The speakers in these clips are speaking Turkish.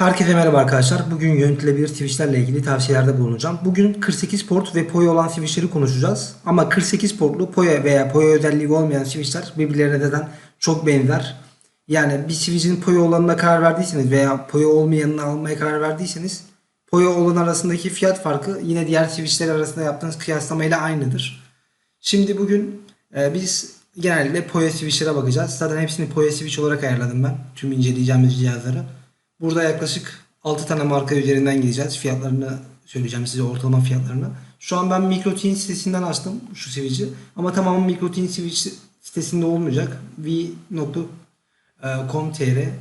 Herkese merhaba arkadaşlar. Bugün yönetilebilir switchlerle ilgili tavsiyelerde bulunacağım. Bugün 48 port ve POE olan switchleri konuşacağız. Ama 48 portlu POE veya POE özelliği olmayan switchler birbirlerine neden çok benzer. Yani bir switch'in POE olanına karar verdiyseniz veya POE olmayanını almaya karar verdiyseniz POE olan arasındaki fiyat farkı yine diğer switchler arasında yaptığınız kıyaslamayla aynıdır. Şimdi bugün e, biz genelde POE switch'lere bakacağız. Zaten hepsini POE switch olarak ayarladım ben. Tüm inceleyeceğimiz cihazları. Burada yaklaşık 6 tane marka üzerinden gideceğiz. Fiyatlarını söyleyeceğim size ortalama fiyatlarını. Şu an ben MikroTin sitesinden açtım şu switch'i. Ama tamamen MikroTin switch sitesinde olmayacak. v.com.tr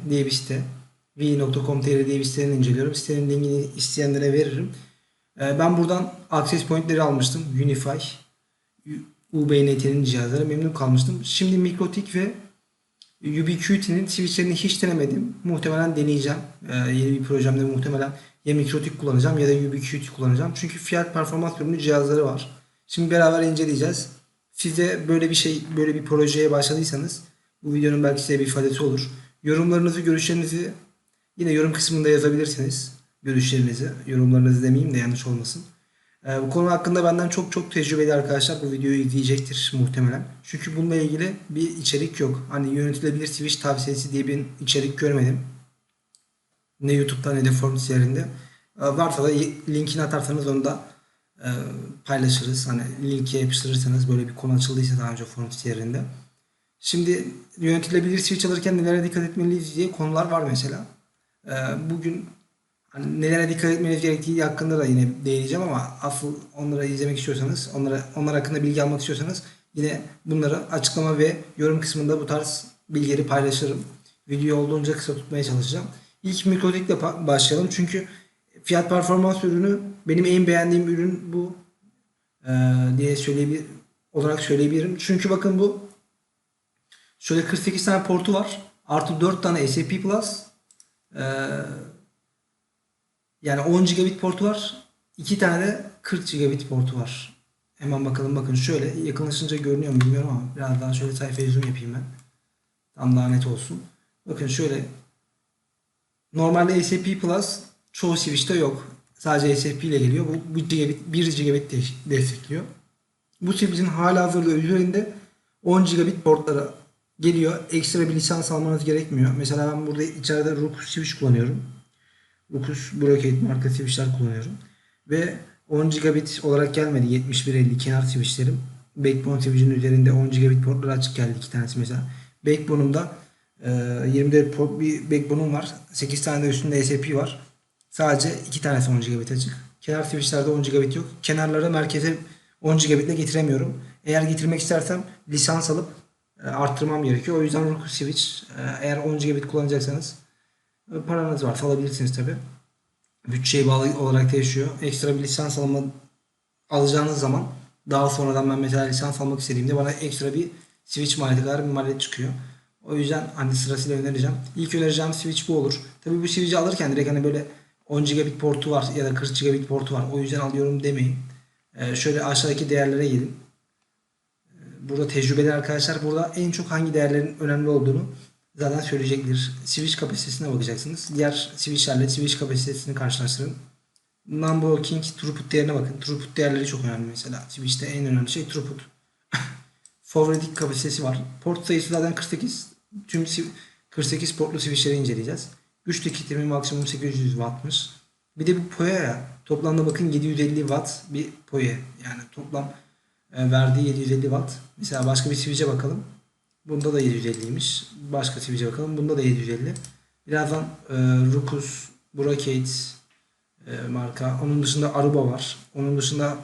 diye bir site. v.com.tr diye bir siteden inceliyorum. Sitenin linkini isteyenlere veririm. Ee, Ben buradan access pointleri almıştım. Unify, UBNT'nin cihazları memnun kalmıştım. Şimdi Mikrotik ve Ubiquiti'nin switchlerini hiç denemedim. Muhtemelen deneyeceğim. Ee, yeni bir projemde muhtemelen ya Mikrotik kullanacağım ya da Ubiquiti kullanacağım. Çünkü fiyat performans ürünü cihazları var. Şimdi beraber inceleyeceğiz. Size böyle bir şey, böyle bir projeye başladıysanız bu videonun belki size bir faydası olur. Yorumlarınızı, görüşlerinizi yine yorum kısmında yazabilirsiniz. Görüşlerinizi, yorumlarınızı demeyeyim de yanlış olmasın. Ee, bu konu hakkında benden çok çok tecrübeli arkadaşlar bu videoyu izleyecektir muhtemelen. Çünkü bununla ilgili bir içerik yok. Hani yönetilebilir Switch tavsiyesi diye bir içerik görmedim. Ne YouTube'da ne de forum yerinde. Ee, varsa da linkini atarsanız onu da e, paylaşırız. Hani linki yapıştırırsanız böyle bir konu açıldıysa daha önce forum yerinde. Şimdi yönetilebilir Switch alırken nelere dikkat etmeliyiz diye konular var mesela. Ee, bugün hani nelere dikkat etmeniz gerektiği hakkında da yine değineceğim ama asıl onları izlemek istiyorsanız, onlara onlar hakkında bilgi almak istiyorsanız yine bunları açıklama ve yorum kısmında bu tarz bilgileri paylaşırım. Video olduğunca kısa tutmaya çalışacağım. İlk mikrotikle başlayalım çünkü fiyat performans ürünü benim en beğendiğim ürün bu ee, diye söyleyebilir olarak söyleyebilirim. Çünkü bakın bu şöyle 48 tane portu var. Artı 4 tane SAP Plus. Ee, yani 10 gigabit portu var. 2 tane de 40 gigabit portu var. Hemen bakalım bakın şöyle yakınlaşınca görünüyor mu bilmiyorum ama biraz daha şöyle sayfayı zoom yapayım ben. Tam daha net olsun. Bakın şöyle normalde SAP Plus çoğu switch'te yok. Sadece SAP ile geliyor. Bu 1 gigabit, 1 gigabit de- destekliyor. Bu switch'in hala hazırda üzerinde 10 gigabit portları geliyor. Ekstra bir lisans almanız gerekmiyor. Mesela ben burada içeride Ruckus switch kullanıyorum. Ruckus Brocade marka switchler kullanıyorum. Ve 10 gigabit olarak gelmedi 7150 kenar switchlerim. Backbone switch'in üzerinde 10 gigabit portları açık geldi iki tanesi mesela. Backbone'umda e, 24 port bir backbone'um var. 8 tane de üstünde SAP var. Sadece 2 tanesi 10 gigabit açık. Kenar switchlerde 10 gigabit yok. Kenarlara merkeze 10 gigabitle getiremiyorum. Eğer getirmek istersem lisans alıp e, arttırmam gerekiyor. O yüzden Ruckus switch e, eğer 10 gigabit kullanacaksanız paranız varsa alabilirsiniz tabi. Bütçeye bağlı olarak değişiyor. Ekstra bir lisans alma alacağınız zaman daha sonradan ben mesela lisans almak istediğimde bana ekstra bir switch maliyeti kadar bir maliyet çıkıyor. O yüzden hani sırasıyla önereceğim. İlk önereceğim switch bu olur. Tabi bu switch'i alırken direkt hani böyle 10 gigabit portu var ya da 40 gigabit portu var. O yüzden alıyorum demeyin. Ee, şöyle aşağıdaki değerlere gelin. Ee, Burada tecrübeli arkadaşlar burada en çok hangi değerlerin önemli olduğunu zaten söyleyecektir. Switch kapasitesine bakacaksınız. Diğer switchlerle switch kapasitesini karşılaştırın. Number of king throughput değerine bakın. Throughput değerleri çok önemli mesela. Switch'te en önemli şey throughput. Forwarding kapasitesi var. Port sayısı zaten 48. Tüm swi- 48 portlu switchleri inceleyeceğiz. Güç tüketimi maksimum 800 wattmış. Bir de bu PoE ya. Toplamda bakın 750 watt bir PoE. Yani toplam e, verdiği 750 watt. Mesela başka bir switch'e bakalım. Bunda da 750'ymiş. Başka switch'e bakalım. Bunda da 750. Birazdan e, Ruckus, Brocade e, marka. Onun dışında Aruba var. Onun dışında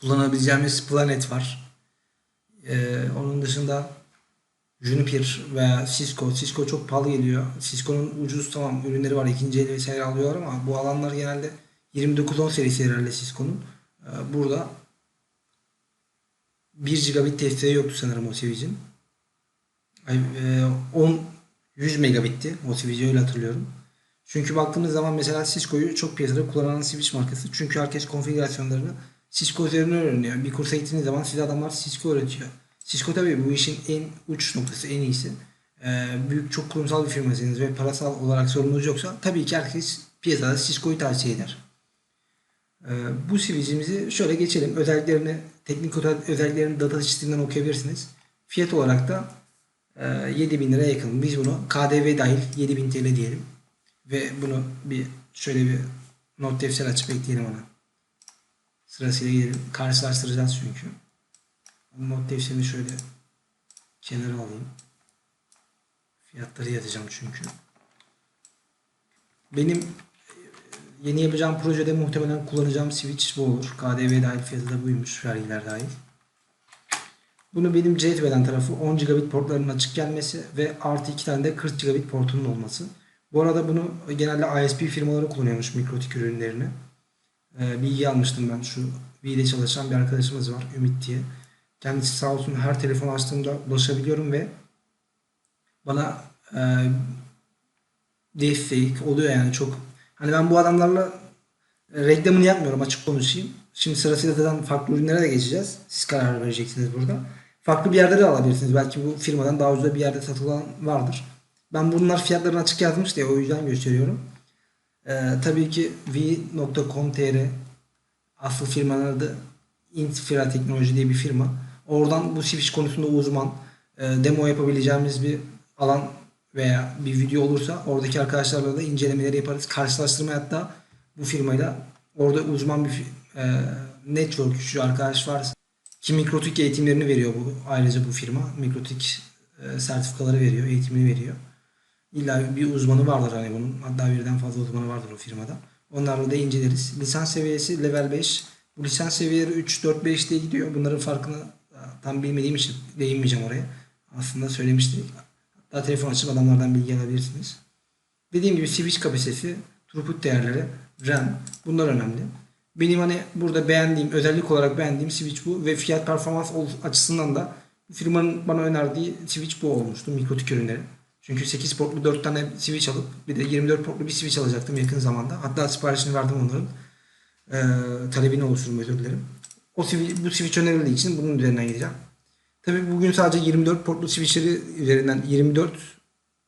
kullanabileceğimiz Planet var. E, onun dışında Juniper veya Cisco. Cisco çok pahalı geliyor. Cisco'nun ucuz tamam ürünleri var. ikinci el vesaire alıyorlar ama bu alanlar genelde 2910 serisi herhalde Cisco'nun. E, burada 1 gigabit desteği yoktu sanırım o switch'in. Ay, e, 10 100 megabitti o switch'i öyle hatırlıyorum. Çünkü baktığımız zaman mesela Cisco'yu çok piyasada kullanılan switch markası. Çünkü herkes konfigürasyonlarını Cisco üzerinden öğreniyor. Bir kursa gittiğiniz zaman size adamlar Cisco öğretiyor. Cisco tabii bu işin en uç noktası, en iyisi. e, büyük çok kurumsal bir firmasınız ve parasal olarak sorununuz yoksa tabii ki herkes piyasada Cisco'yu tavsiye eder. E, bu switch'imizi şöyle geçelim. Özelliklerini, teknik özel- özelliklerini data sheet'inden okuyabilirsiniz. Fiyat olarak da e, 7000 liraya yakın. Biz bunu KDV dahil 7000 TL diyelim. Ve bunu bir şöyle bir not defteri açıp ekleyelim ona. Sırasıyla gidelim. Karşılaştıracağız çünkü. Not defterini şöyle kenara alayım. Fiyatları yazacağım çünkü. Benim e, yeni yapacağım projede muhtemelen kullanacağım switch bu olur. KDV dahil fiyatı da buymuş. Vergiler dahil. Bunu benim cetvelen tarafı 10 gigabit portlarının açık gelmesi ve artı 2 tane de 40 gigabit portunun olması. Bu arada bunu genelde ISP firmaları kullanıyormuş mikrotik ürünlerini. Ee, bilgi almıştım ben şu V'de çalışan bir arkadaşımız var Ümit diye. Kendisi sağ olsun her telefon açtığımda ulaşabiliyorum ve bana e, destek oluyor yani çok. Hani ben bu adamlarla e, reklamını yapmıyorum açık konuşayım. Şimdi sırasıyla zaten farklı ürünlere de geçeceğiz. Siz karar vereceksiniz burada. Farklı bir yerde de alabilirsiniz. Belki bu firmadan daha ucuza bir yerde satılan vardır. Ben bunlar fiyatlarını açık yazmış diye o yüzden gösteriyorum. Ee, tabii ki v.com.tr asıl firmanın adı Infira Teknoloji diye bir firma. Oradan bu switch konusunda uzman e, demo yapabileceğimiz bir alan veya bir video olursa oradaki arkadaşlarla da incelemeleri yaparız. Karşılaştırma hatta bu firmayla orada uzman bir e, networkçü arkadaş varsa ki mikrotik eğitimlerini veriyor bu ayrıca bu firma. Mikrotik e, sertifikaları veriyor, eğitimini veriyor. İlla bir uzmanı vardır hani bunun. Hatta birden fazla uzmanı vardır o firmada. Onlarla da inceleriz. Lisans seviyesi level 5. Bu lisans seviyeleri 3, 4, 5 diye gidiyor. Bunların farkını e, tam bilmediğim için değinmeyeceğim oraya. Aslında söylemiştik. Hatta telefon açıp adamlardan bilgi alabilirsiniz. Dediğim gibi switch kapasitesi, throughput değerleri, RAM bunlar önemli. Benim hani burada beğendiğim, özellik olarak beğendiğim switch bu ve fiyat performans açısından da firmanın bana önerdiği switch bu olmuştu mikrotik ürünleri. Çünkü 8 portlu 4 tane switch alıp bir de 24 portlu bir switch alacaktım yakın zamanda. Hatta siparişini verdim onların. Ee, talebini oluşturum özür dilerim. O switch, bu switch önerildiği için bunun üzerinden gideceğim. Tabii bugün sadece 24 portlu switchleri üzerinden 24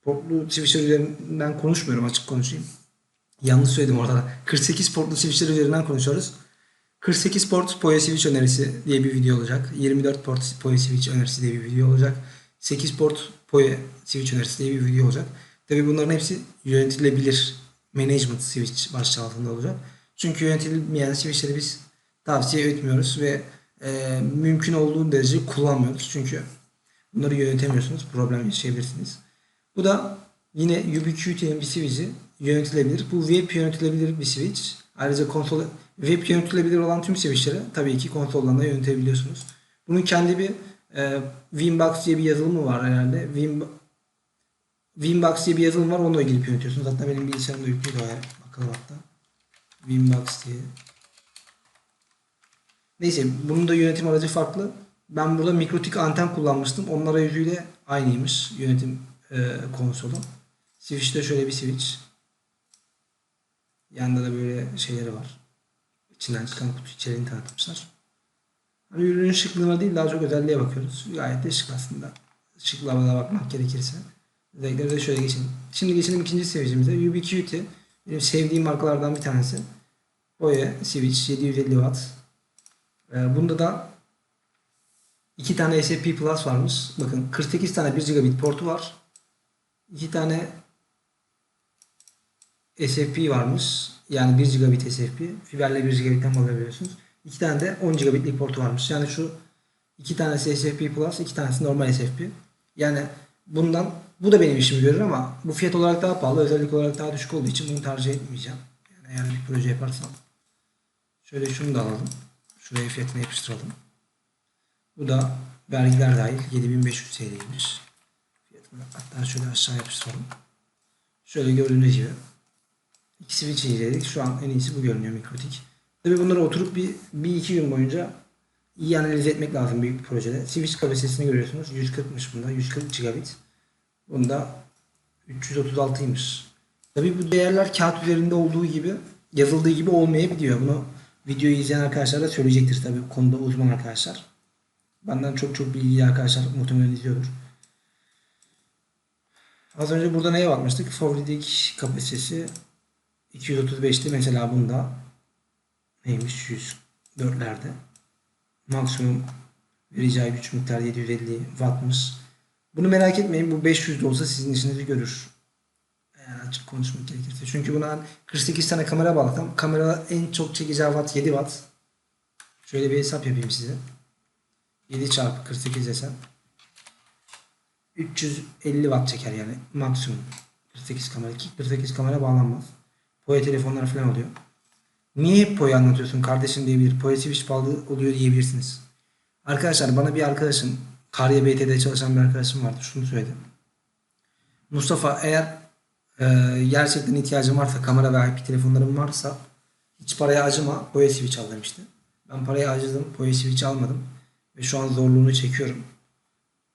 portlu switchler üzerinden konuşmuyorum açık konuşayım. Yanlış söyledim orada. da. 48 portlu switchler üzerinden konuşuyoruz. 48 port PoE switch önerisi diye bir video olacak. 24 port PoE switch önerisi diye bir video olacak. 8 port PoE switch önerisi diye bir video olacak. Tabii bunların hepsi yönetilebilir management switch başlığı altında olacak. Çünkü yönetilmeyen switchleri biz tavsiye etmiyoruz ve e, mümkün olduğu derece kullanmıyoruz. Çünkü bunları yönetemiyorsunuz. Problem yaşayabilirsiniz. Bu da yine Ubiquiti'nin bir switch'i yönetilebilir. Bu web yönetilebilir bir switch. Ayrıca konsol web yönetilebilir olan tüm switch'leri tabii ki konsoldan da yönetebiliyorsunuz. Bunun kendi bir e, Winbox diye bir yazılımı var herhalde. Win, Winbox diye bir yazılım var. Onunla girip yönetiyorsunuz. Hatta benim bilgisayarımda yüklüydü o. Bakalım hatta. Winbox diye. Neyse bunun da yönetim aracı farklı. Ben burada mikrotik anten kullanmıştım. Onun arayüzüyle aynıymış yönetim e, konsolu. Switch'te şöyle bir switch. Yanında da böyle şeyleri var. İçinden çıkan kutu içeriğini tanıtmışlar. Hani ürünün şıklığına değil daha çok özelliğe bakıyoruz. Gayet de şık aslında. Şıklığına bakmak gerekirse. Özellikleri de şöyle geçelim. Şimdi geçelim ikinci switch'imize. Ubiquiti. Benim sevdiğim markalardan bir tanesi. Boya switch 750 watt. Ee, bunda da iki tane SP Plus varmış. Bakın 48 tane 1 gigabit portu var. İki tane SFP varmış. Yani 1 gigabit SFP. Fiberle 1 gigabitten bağlayabiliyorsunuz. İki tane de 10 gigabitlik portu varmış. Yani şu iki tanesi SFP Plus, iki tanesi normal SFP. Yani bundan bu da benim işimi görür ama bu fiyat olarak daha pahalı, özellik olarak daha düşük olduğu için bunu tercih etmeyeceğim. Yani eğer bir proje yaparsam. Şöyle şunu da alalım. Şuraya fiyatını yapıştıralım. Bu da vergiler dahil 7500 TL'ymiş. Fiyatını hatta şöyle aşağı yapıştıralım. Şöyle gördüğünüz gibi switch inceledik. Şu an en iyisi bu görünüyor mikrotik. Tabii bunları oturup bir, bir iki gün boyunca iyi analiz etmek lazım büyük bir projede. Switch kapasitesini görüyorsunuz. 140'mış bunda. 140 gigabit. Bunda 336'ymış. Tabii bu değerler kağıt üzerinde olduğu gibi yazıldığı gibi olmayabiliyor. Bunu videoyu izleyen arkadaşlar da söyleyecektir tabii konuda uzman arkadaşlar. Benden çok çok bilgili arkadaşlar muhtemelen izliyordur. Az önce burada neye bakmıştık? Favoridik kapasitesi 235'ti. Mesela bunda neymiş? 104'lerde. Maksimum vereceği güç miktarı 750 wattmış. Bunu merak etmeyin. Bu 500 de olsa sizin işinizi görür. Eğer açık konuşmak gerekirse. Çünkü buna 48 tane kamera bağladım. Kamera en çok çekeceği watt 7 watt. Şöyle bir hesap yapayım size. 7 çarpı 48 desem. 350 watt çeker yani maksimum. 48 kamera. Ki 48 kamera bağlanmaz. Poya telefonlar falan oluyor. Niye hep Poya anlatıyorsun kardeşim diyebilir. Poya switch bağlı oluyor diyebilirsiniz. Arkadaşlar bana bir arkadaşım Karya BT'de çalışan bir arkadaşım vardı. Şunu söyledi. Mustafa eğer e, gerçekten ihtiyacın varsa kamera ve IP telefonların varsa hiç paraya acıma Poya switch al demişti. Ben paraya acıdım. Poya switch almadım. Ve şu an zorluğunu çekiyorum.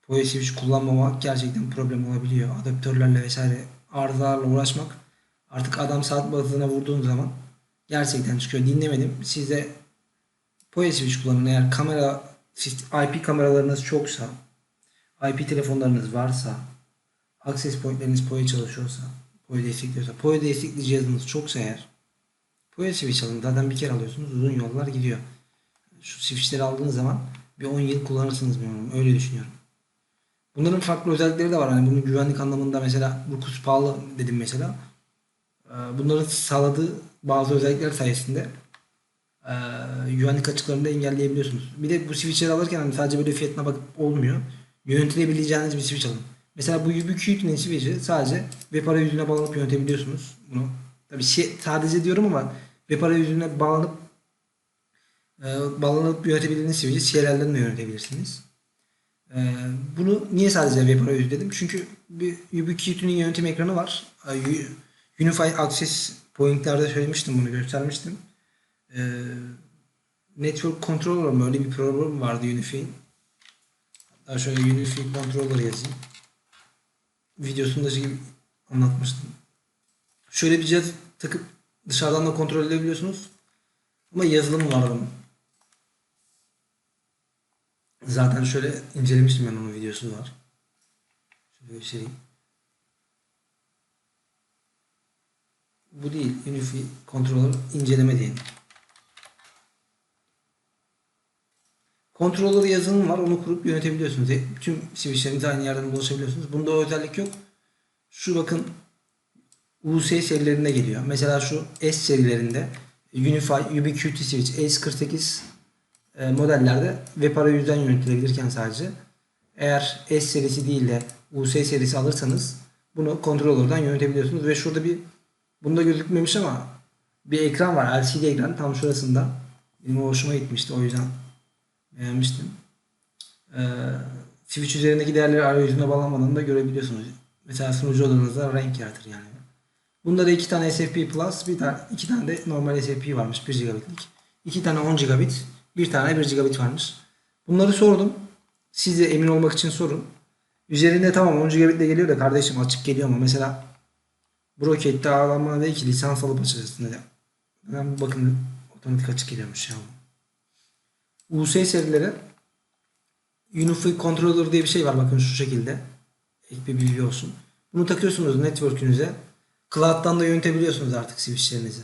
Poya switch kullanmamak gerçekten problem olabiliyor. Adaptörlerle vesaire arızalarla uğraşmak artık adam saat bazına vurduğun zaman gerçekten çıkıyor. Dinlemedim. Siz de Poya switch kullanın. Eğer kamera IP kameralarınız çoksa IP telefonlarınız varsa access pointleriniz POE çalışıyorsa POE destekliyorsa POE destekli cihazınız çoksa eğer POE switch alın. Zaten bir kere alıyorsunuz. Uzun yollar gidiyor. Şu switchleri aldığınız zaman bir 10 yıl kullanırsınız bilmiyorum. Öyle düşünüyorum. Bunların farklı özellikleri de var. Hani bunun güvenlik anlamında mesela bu pahalı dedim mesela. Ee, Bunların sağladığı bazı özellikler sayesinde ee, güvenlik açıklarını da engelleyebiliyorsunuz. Bir de bu switchleri alırken hani sadece böyle fiyatına bakıp olmuyor. Yönetilebileceğiniz bir switch alın. Mesela bu Ubiquiti'nin switch'i sadece web arayüzüne bağlanıp yönetebiliyorsunuz bunu. Tabii şey, sadece diyorum ama web arayüzüne bağlanıp e, bağlanıp yönetebildiğiniz switch'i CLL'den de yönetebilirsiniz. Ee, bunu niye sadece web arayüzü dedim? Çünkü bir Ubiquiti'nin yönetim ekranı var. U- Unify Access Point'lerde söylemiştim bunu göstermiştim. Ee, Network Controller mı? Öyle bir program vardı Unify'in. Hatta şöyle Unify Controller yazayım. Videosunda şey gibi anlatmıştım. Şöyle bir cihaz takıp dışarıdan da kontrol edebiliyorsunuz. Ama yazılımı var bunun. Zaten şöyle incelemiştim ben onun videosu var. Şöyle göstereyim. Bu değil. Unify Controller inceleme diyelim. Controller yazılım var. Onu kurup yönetebiliyorsunuz. E, Tüm switchlerinize aynı yerden ulaşabiliyorsunuz. Bunda o özellik yok. Şu bakın US serilerinde geliyor. Mesela şu S serilerinde Unify, Ubiquiti Switch, S48 e, modellerde web arayüzden yönetilebilirken sadece eğer S serisi değil de US serisi alırsanız bunu controller'dan yönetebiliyorsunuz ve şurada bir bunda gözükmemiş ama bir ekran var LCD ekran tam şurasında benim hoşuma gitmişti o yüzden beğenmiştim. Ee, switch üzerindeki değerleri arayüzüne bağlanmadan da görebiliyorsunuz. Mesela sunucu odanızda renk yaratır yani. Bunda da iki tane SFP Plus, bir tane iki tane de normal SFP varmış 1 gigabitlik. İki tane 10 gigabit, bir tane 1 gigabit varmış. Bunları sordum. Siz de emin olmak için sorun. Üzerinde tamam 10 gigabitle geliyor da kardeşim açık geliyor ama mesela Brocet'te ağlanma değil ki lisans alıp dedi. Ben bakın otomatik açık geliyormuş ya. US serileri Unify Controller diye bir şey var bakın şu şekilde. Ek bir bilgi olsun. Bunu takıyorsunuz network'ünüze. Cloud'dan da yönetebiliyorsunuz artık switchlerinizi.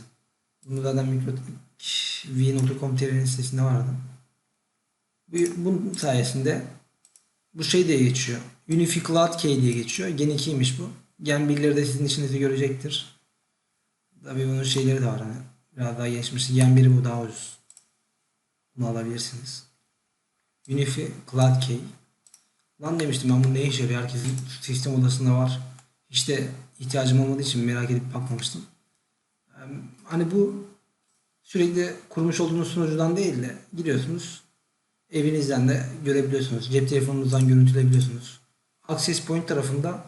Bunu zaten v.com.tr'nin sitesinde vardı. Bu, bunun sayesinde bu şey diye geçiyor. Unify Cloud Key diye geçiyor. Gen 2'ymiş bu. Gen 1'leri de sizin işinizi görecektir. Tabii bunun şeyleri de var hani. Biraz daha geçmiş. Gen 1'i bu daha ucuz. Bunu alabilirsiniz. Unify Cloud Key. Lan demiştim ben bu ne işe yarıyor? Herkesin sistem odasında var. İşte ihtiyacım olmadığı için merak edip bakmamıştım. Hani bu sürekli kurmuş olduğunuz sunucudan değil de giriyorsunuz. Evinizden de görebiliyorsunuz. Cep telefonunuzdan görüntüleyebiliyorsunuz. Access Point tarafında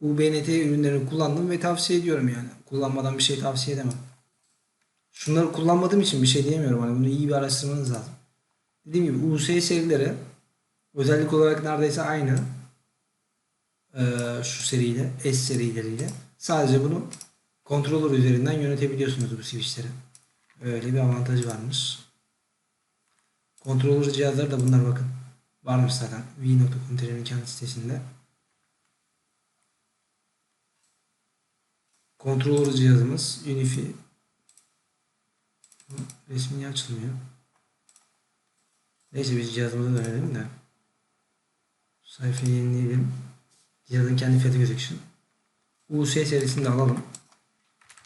UBNT ürünlerini kullandım ve tavsiye ediyorum yani. Kullanmadan bir şey tavsiye edemem. Şunları kullanmadığım için bir şey diyemiyorum. Hani bunu iyi bir araştırmanız lazım. Dediğim gibi US serileri özellik olarak neredeyse aynı. Ee, şu seriyle, S serileriyle. Sadece bunu controller üzerinden yönetebiliyorsunuz bu switchleri. Öyle bir avantajı varmış. Controller cihazları da bunlar bakın. Varmış zaten. v.com.tr'nin kendi sitesinde. Controller cihazımız Unifi resmi niye açılmıyor? Neyse biz cihazımıza dönelim de. Sayfayı yenileyelim. Cihazın kendi fiyatı gözüksün. US serisini de alalım.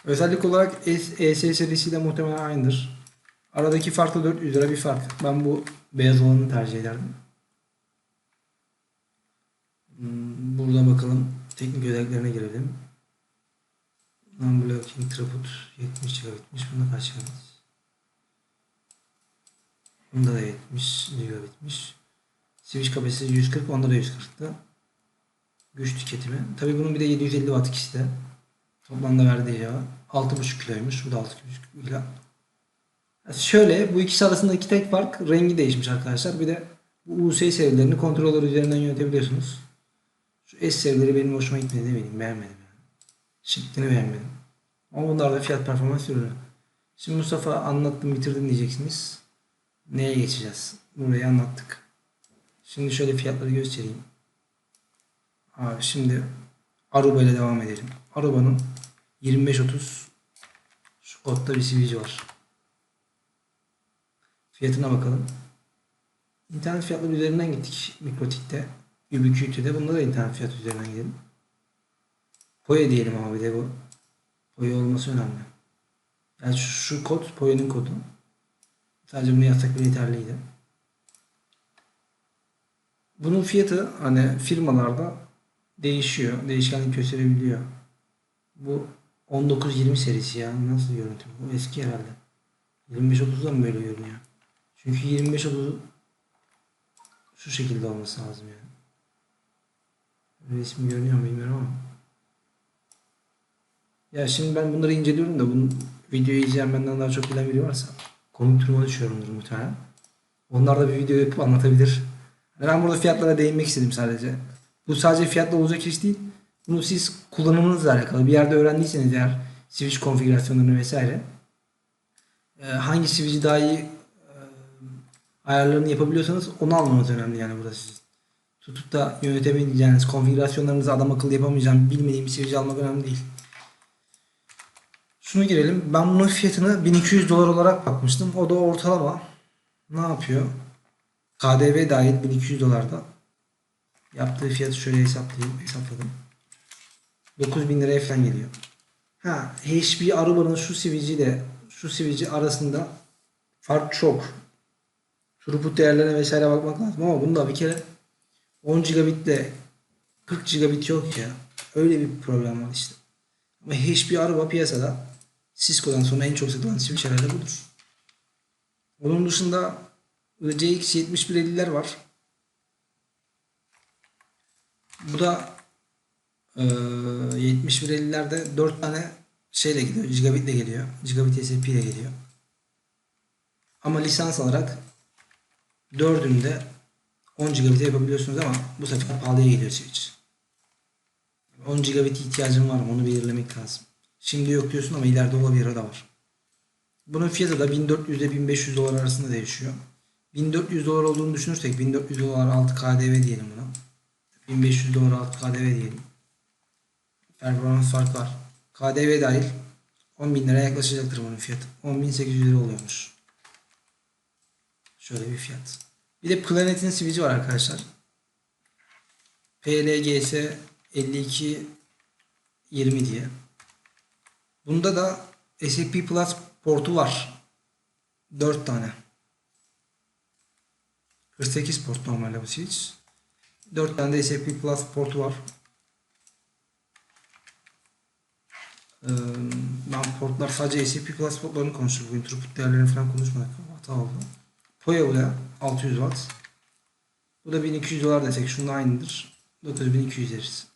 Özellik olarak ES serisiyle muhtemelen aynıdır. Aradaki fark da 400 lira bir fark. Ben bu beyaz olanı tercih ederdim. Hmm, Burada bakalım teknik özelliklerine girelim. Non-blocking throughput 70 gigabitmiş. Bunda kaç gigabit? Bunda da 70 gigabitmiş. Switch kapasitesi 140, onda da 140'tı. Güç tüketimi. Tabii bunun bir de 750 watt ikisi de. Toplamda verdiği cevap 6.5 kiloymuş. Bu da 6.5 kilo. Şöyle bu ikisi arasındaki tek fark rengi değişmiş arkadaşlar. Bir de bu US serilerini kontroller üzerinden yönetebiliyorsunuz. Şu S serileri benim hoşuma gitmedi ne bileyim beğenmedim yani. Şeklini beğenmedim. Ama bunlar da fiyat performans ürünü. Şimdi Mustafa anlattım bitirdim diyeceksiniz. Neye geçeceğiz? Burayı anlattık. Şimdi şöyle fiyatları göstereyim. Abi şimdi Aruba ile devam edelim. Aruba'nın 2530 şu kodda bir sivilce var. Fiyatına bakalım. İnternet fiyatları üzerinden gittik Mikrotik'te. Ubiquiti'de. Bunda da internet fiyatı üzerinden gidelim. Poya diyelim abi de bu. Poya olması önemli. Yani şu, şu kod Poya'nın kodu. Sadece bunu yazsak bile yeterliydi. Bunun fiyatı hani firmalarda değişiyor. Değişkenlik gösterebiliyor. Bu 19-20 serisi ya. Nasıl görüntü? Bu eski herhalde. 25-30'da mı böyle görünüyor? Çünkü 25-30 şu şekilde olması lazım yani. Resmi görünüyor mu bilmiyorum ama. Ya şimdi ben bunları inceliyorum da bunun videoyu izleyen benden daha çok bilen biri varsa komik duruma düşüyorumdur muhtemelen. Onlar da bir video yapıp anlatabilir. Yani ben burada fiyatlara değinmek istedim sadece. Bu sadece fiyatla olacak iş değil. Bunu siz kullanımınızla alakalı. Bir yerde öğrendiyseniz eğer switch konfigürasyonlarını vesaire e, hangi switch'i daha iyi e, ayarlarını yapabiliyorsanız onu almanız önemli yani burada sizin. Tutup da yönetemeyeceğiniz konfigürasyonlarınızı adam akıllı yapamayacağım bilmediğim bir switch'i almak önemli değil. Şunu girelim. Ben bunun fiyatını 1200 dolar olarak bakmıştım. O da ortalama. Ne yapıyor? KDV dahil 1200 dolarda. Yaptığı fiyatı şöyle hesaplayayım. Hesapladım. 9000 liraya falan geliyor. Ha, HP Aruba'nın şu switch'i de şu switch'i arasında fark çok. Throughput değerlerine vesaire bakmak lazım ama bunda bir kere 10 gigabitle 40 gigabit yok ya. Öyle bir problem var işte. Ama HP Aruba piyasada Cisco'dan sonra en çok satılan switch herhalde budur. Onun dışında ICX 7150'ler var. Bu da e, 7150'lerde 4 tane şeyle gidiyor. Gigabitle geliyor. Gigabit SP ile geliyor. Ama lisans olarak 4'ünde 10 gigabit yapabiliyorsunuz ama bu sefer pahalıya geliyor switch. 10 gigabit ihtiyacım var mı onu belirlemek lazım. Şimdi yok diyorsun ama ileride olabilir da var. Bunun fiyatı da 1400 ile 1500 dolar arasında değişiyor. 1400 dolar olduğunu düşünürsek 1400 dolar altı KDV diyelim buna. 1500 dolar altı KDV diyelim. Performans fark var. KDV dahil 10.000 liraya yaklaşacaktır bunun fiyatı. 10.800 lira oluyormuş. Şöyle bir fiyat. Bir de Planet'in switch'i var arkadaşlar. PLGS 52 20 diye. Bunda da SAP Plus portu var. 4 tane. 48 port normalde bu switch. 4 tane de SAP Plus portu var. Ee, ben portlar sadece SAP Plus portlarını konuştuk. Bugün throughput değerlerini falan konuşmadık. Hata oldu. Poya bu da 600 watt. Bu da 1200 dolar desek şunun aynıdır. 9200 deriz.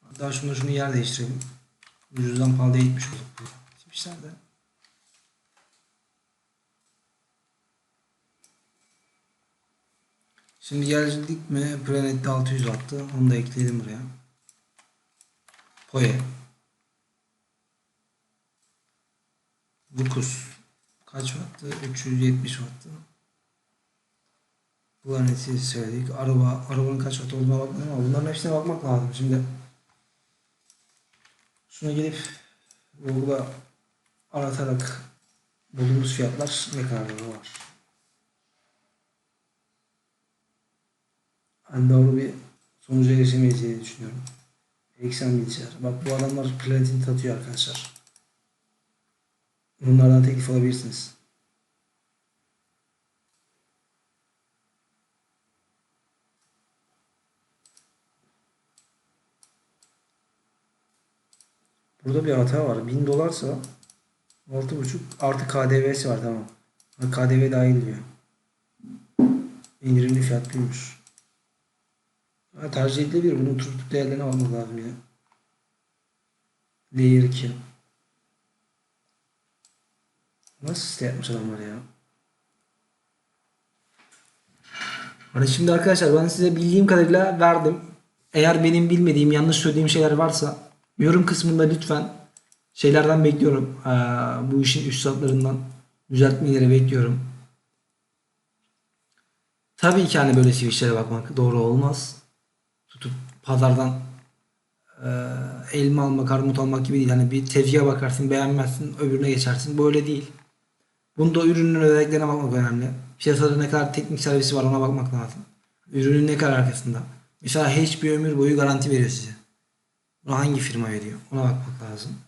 Hatta şunu şunu yer değiştirelim. Ucuzdan pahalıya gitmiş olduk bu switchlerde. Şimdi geldik mi Planet'te 600 watt'tı. Onu da ekledim buraya. Poye. Vukus. Kaç watt'tı? 370 watt'tı. Planet'i söyledik. Araba, arabanın kaç watt olduğuna bakmadım ama bunların hepsine bakmak lazım. Şimdi Şuna gelip Google'a aratarak bulduğumuz fiyatlar ne kadar var? Ben doğru bir sonuca erişemeyiz düşünüyorum. Eksen bilgisayar. Bak bu adamlar platin tatıyor arkadaşlar. Bunlardan teklif alabilirsiniz. Burada bir hata var. 1000 dolarsa 6.5 artı KDV'si var tamam. KDV dahil diyor. İndirimli fiyat büyümüş. Ha, tercih edilebilir. Bunun tutup değerlerini almak lazım ya. Layer 2. Nasıl site yapmış adamlar ya? Hani şimdi arkadaşlar ben size bildiğim kadarıyla verdim. Eğer benim bilmediğim, yanlış söylediğim şeyler varsa yorum kısmında lütfen şeylerden bekliyorum. Ee, bu işin üstadlarından düzeltmeleri bekliyorum. Tabii ki hani böyle switchlere bakmak doğru olmaz. Tutup pazardan e, elma almak, armut almak gibi değil. Hani bir tezgaha bakarsın, beğenmezsin, öbürüne geçersin. Böyle değil. Bunda ürünün özelliklerine bakmak önemli. Piyasada ne kadar teknik servisi var ona bakmak lazım. Ürünün ne kadar arkasında. Mesela HP ömür boyu garanti veriyor size. Bunu hangi firma veriyor? Ona bakmak lazım.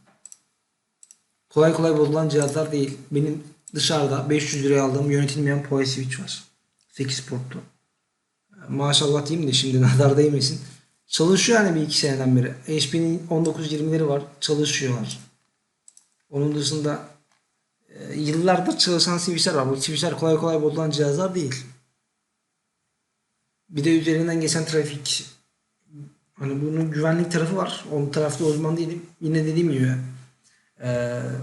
Kolay kolay bozulan cihazlar değil. Benim dışarıda 500 liraya aldığım yönetilmeyen Power Switch var. 8 portlu. Maşallah diyeyim de şimdi nazar değmesin. Çalışıyor yani bir iki seneden beri. HP'nin 1920'leri var. Çalışıyorlar. Onun dışında e, yıllardır çalışan switchler var. Bu switchler kolay kolay bozulan cihazlar değil. Bir de üzerinden geçen trafik hani bunun güvenlik tarafı var. Onun tarafta uzman değilim. Yine dediğim gibi e,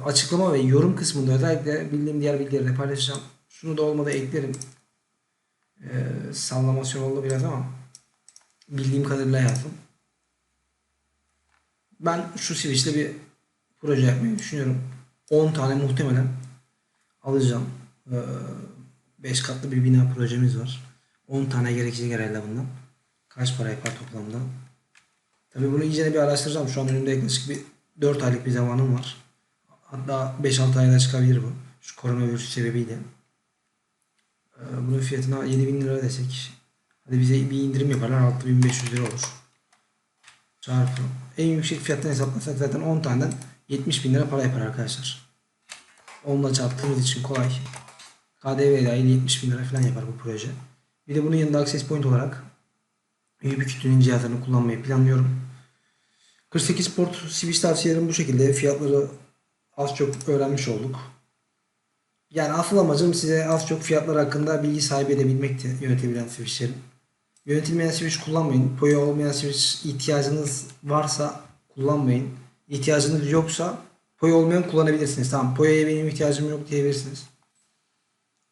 açıklama ve yorum kısmında özellikle bildiğim diğer bilgileri de paylaşacağım. Şunu da olmadı eklerim. E, sallamasyon oldu biraz ama bildiğim kadarıyla yazdım. Ben şu switch'te bir proje yapmayı düşünüyorum. 10 tane muhtemelen alacağım. 5 katlı bir bina projemiz var. 10 tane gerekecek herhalde bundan. Kaç para yapar toplamda? Tabii bunu iyice bir araştıracağım. Şu an önümde yaklaşık bir 4 aylık bir zamanım var. Hatta 5-6 ayda çıkabilir bu. Şu koronavirüs sebebiyle. Ee, Bunun fiyatına 7000 lira desek. Hadi bize bir indirim yaparlar. 6500 lira olur. Çarpı. En yüksek fiyattan hesaplasak zaten 10 taneden 70 bin lira para yapar arkadaşlar. Onunla çarptığımız için kolay. KDV dahil 70 bin lira falan yapar bu proje. Bir de bunun yanında access point olarak büyük kütlenin cihazlarını kullanmayı planlıyorum. 48 port switch tavsiyelerim bu şekilde. Fiyatları az çok öğrenmiş olduk. Yani asıl amacım size az çok fiyatlar hakkında bilgi sahibi edebilmekti yönetebilen switchlerin. Yönetilmeyen switch kullanmayın. Poyo olmayan switch ihtiyacınız varsa kullanmayın. İhtiyacınız yoksa Poyo olmayan kullanabilirsiniz. Tamam Poyo'ya benim ihtiyacım yok diyebilirsiniz.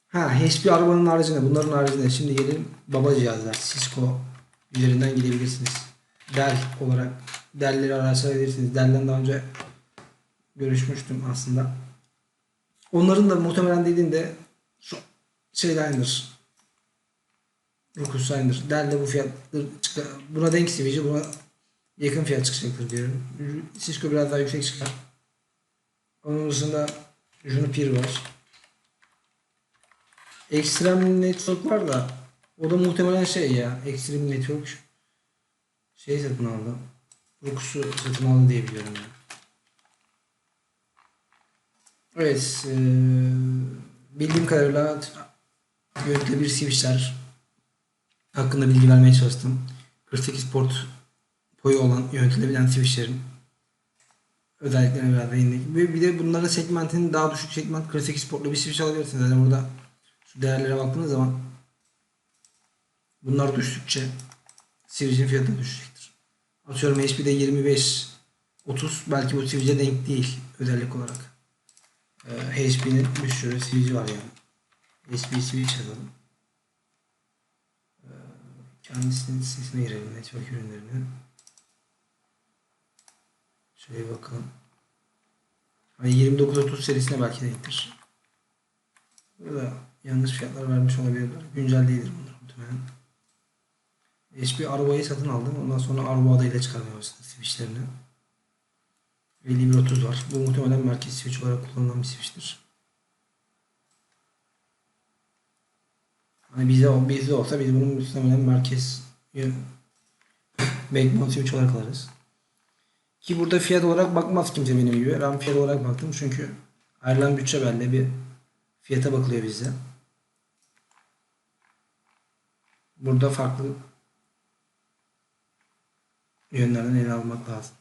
Ha HP arabanın haricinde bunların haricinde şimdi gelelim baba cihazlar. Cisco üzerinden gidebilirsiniz. Dell olarak Dell'leri araştırabilirsiniz. Dell'den daha önce görüşmüştüm aslında. Onların da muhtemelen dediğinde şu şeydendir. Rukus aynıdır. Dell'de bu çıkar. Buna denk sevici buna yakın fiyat çıkacaktır diyorum. Cisco biraz daha yüksek çıkar. Onun dışında Juniper var. Extreme Network var da o da muhtemelen şey ya. Extreme Network şey satın aldı. Rukus'u satın aldı diye biliyorum ben. Evet. eee, bildiğim kadarıyla yönetilebilir switchler hakkında bilgi vermeye çalıştım. 48 port boyu olan yönetilebilen switchlerin özelliklerine biraz değindik. Ve bir de bunların segmentinin daha düşük segment 48 portlu bir switch alabilirsiniz. Yani burada şu değerlere baktığınız zaman bunlar düştükçe switch'in fiyatı da düşecektir. Atıyorum HP'de 25 30 belki bu switch'e denk değil özellik olarak. Ee, HP'nin bir sürü switch'i var yani. HP switch yazalım. Ee, kendisinin sitesine girelim. Network ürünlerine. Şöyle bakalım. Hani 29-30 serisine belki denktir. Burada yanlış fiyatlar vermiş olabilirler. Güncel değildir bunlar muhtemelen. HP Arva'yı satın aldım. Ondan sonra Arva adıyla çıkarmaya başladı switchlerini. 5130 var. Bu muhtemelen merkez switch olarak kullanılan bir switch'tir. Hani bize, bizde olsa biz bunun muhtemelen merkez backbone switch olarak alırız. Ki burada fiyat olarak bakmaz kimse benim gibi. Ben fiyat olarak baktım çünkü ayrılan bütçe belli bir fiyata bakılıyor bizde. Burada farklı yönlerden ele almak lazım.